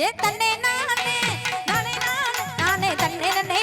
ஏ தன்னே நானே நானே நானே தன்னே நானே.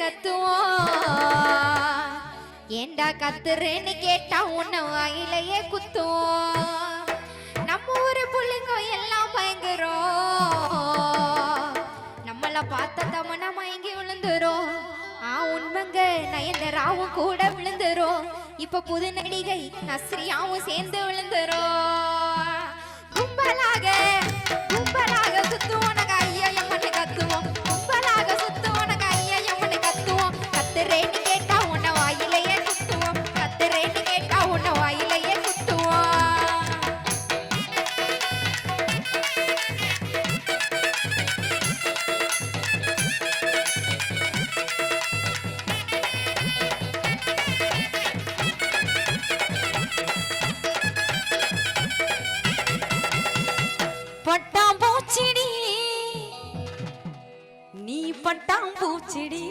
கத்துவோம். ஏண்டா கத்துறேன்னு கேட்டா உன்னை வாயிலையே குத்துவோம். நம்ம ஊரு புள்ளைங்க எல்லாம் பயங்குறோம் நம்மள பார்த்த தமனா மயங்கி விழுந்துரும். ஆ உண்மைங்க நயந்தராவும் கூட விழுந்துரும். இப்ப புது நடிகை நஸ்ரியாவும் சேர்ந்து விழுந்துரும். கும்பலாக கும்பலாக சுத்துவோம் நாங்க ஐயா பட்டாம் பூச்சிடி நீ பட்டாம்பூச்சிடி.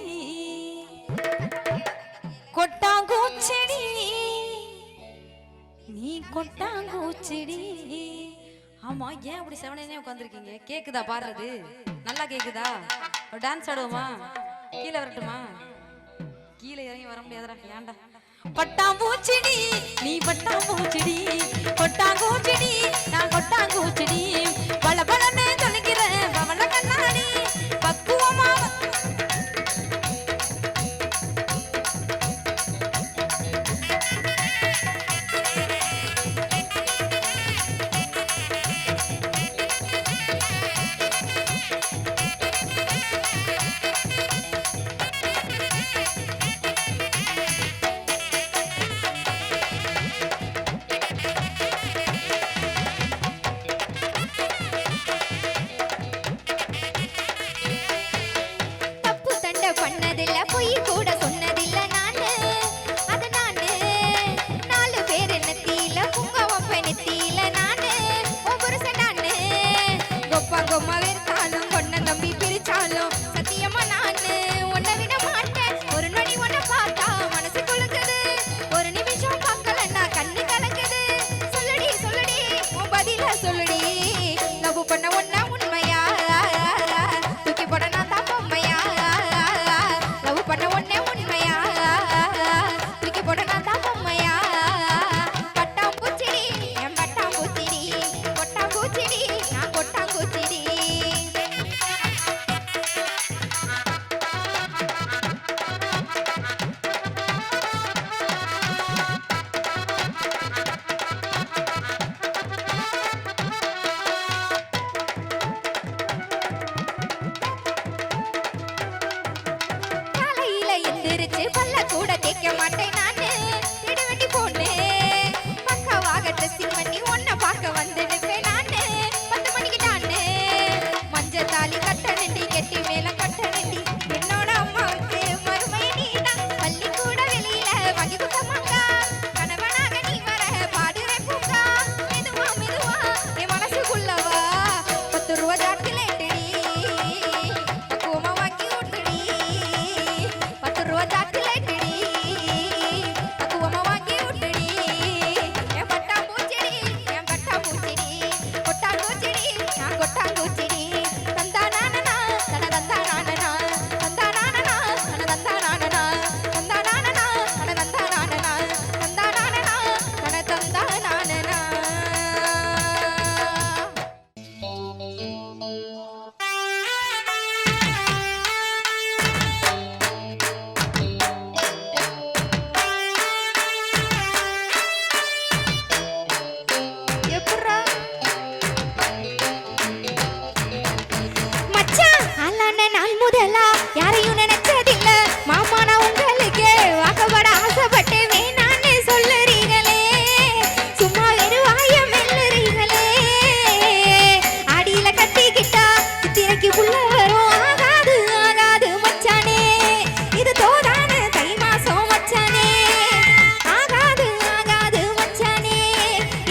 கொட்டாங்கூச்சிடி. நீ கொட்டாங்கூச்சிடி. ஆமா ஏன் அப்படி செவனே உட்காந்துருக்கீங்க கேக்குதா பாடுறது? நல்லா கேக்குதா? ஒரு டான்ஸ் ஆடுவோமா? கீழே வரட்டுமா? கீழே இறங்கி வர முடியாதுடா ஏன்டா? பட்டாம்பூச்சிடி நீ பட்டாம்பூச்சிடி கொட்டாங்கூச்சிடி நான் கொட்டாங்கூச்சிடி. பல பலன்னு சொல்லிக்கிற பவள கண்ணாடி பக்குவமா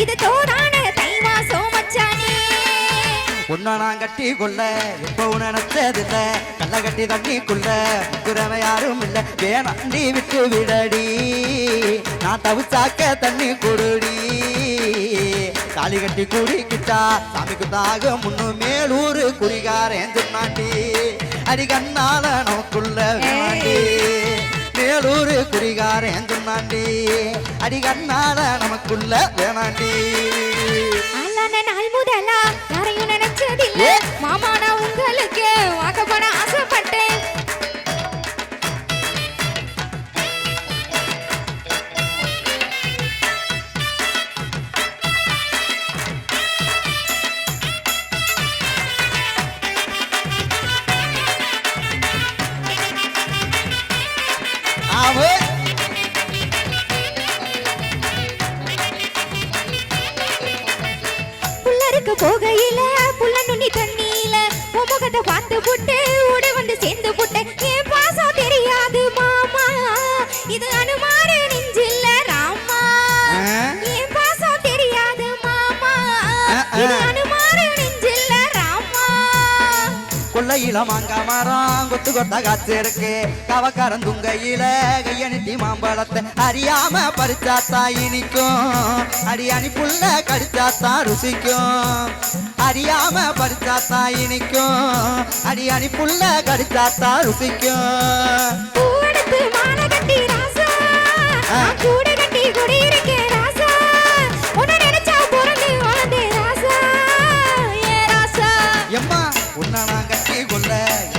இது தோடான தை மாசம் மச்சானே. உன்னை நான் கட்டி கொள்ள இப்போ நினைச்சதில்ல. கள்ள கட்டி தண்ணிக்குள்ள முக்குறவ யாரும் இல்ல. வேணாண்டி விட்டு விடடி. நான் தவிச்சாக்க தண்ணி குடுடி. தாலி கட்டி குடிக்கிட்டா சாமிக்கு தாக முன்னு மேலூரு குறிகாரன் சொன்னாண்டி அடி கண்ணால நமக்குள்ள வேணாண்டி மேலூரு குறிகாரன் சொன்னாண்டி அடி கண்ணால நமக்குள்ள வேணாண்டி. நாள் முதலா யாரையும் நினைச்சதில்ல. மாமா நான் உங்களுக்கு வாக்கப்பட ஆசைப்பட்டேன். போகையில புள்ள நுனி தண்ணியில உன் முகத்தை பார்த்து புட்டு ஓடி கொள்ளையில மாங்கா மரம் கொத்து கொத்த காத்து இருக்கு. கவக்காரன் துங்கையில கையணிட்டி மாம்பழத்தை அறியாம பறிச்சாத்தா இனிக்கும். அடி அணிப்புள்ள கடிச்சாத்தா ருசிக்கும். அறியாம பறிச்சாத்தா இனிக்கும். அடி அணிப்புள்ள கடிச்சாத்தா ருசிக்கும். கூடு கட்டி குடியிருக்கேன்.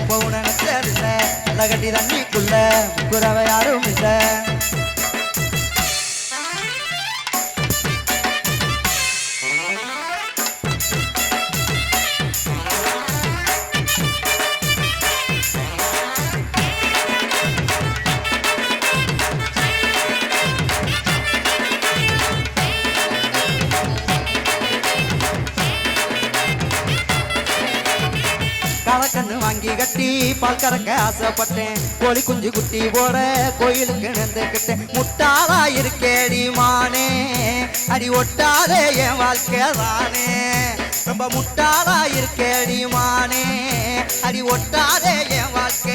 இப்போ நினைச்சதில்ல நல்ல கட்டி தண்ணிக்குள்ள குறவை யாரும் இல்லை. கலக்கண்ணு வாங்கி கட்டி பால் கறக்க ஆசைப்பட்டேன். கோழி குஞ்சு குட்டி போட கோயிலுக்கு நின்றுக்கிட்டேன் முட்டாளா இருக்கேடி மானே அடி ஒட்டாதே என் வாழ்க்கை தானே. ரொம்ப முட்டாளா இருக்கேடி மானே அடி ஒட்டாதே என் வாழ்க்கை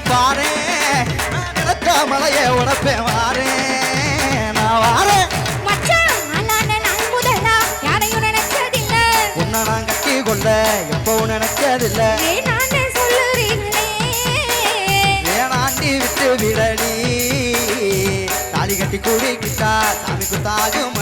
நான் நினைச்ச மலையை உடப்பேன் வாரேன் நான் நினைச்சதில்ல. உன்னை நான் கட்டி கொள்ள எப்போ நினைச்சதில்ல. ஏ நானே சொல்லுறீங்களே. வேணாண்டி விட்டு விடடி தாலி கட்டி குடிக்கிட்டா சாமி குத்தாகும்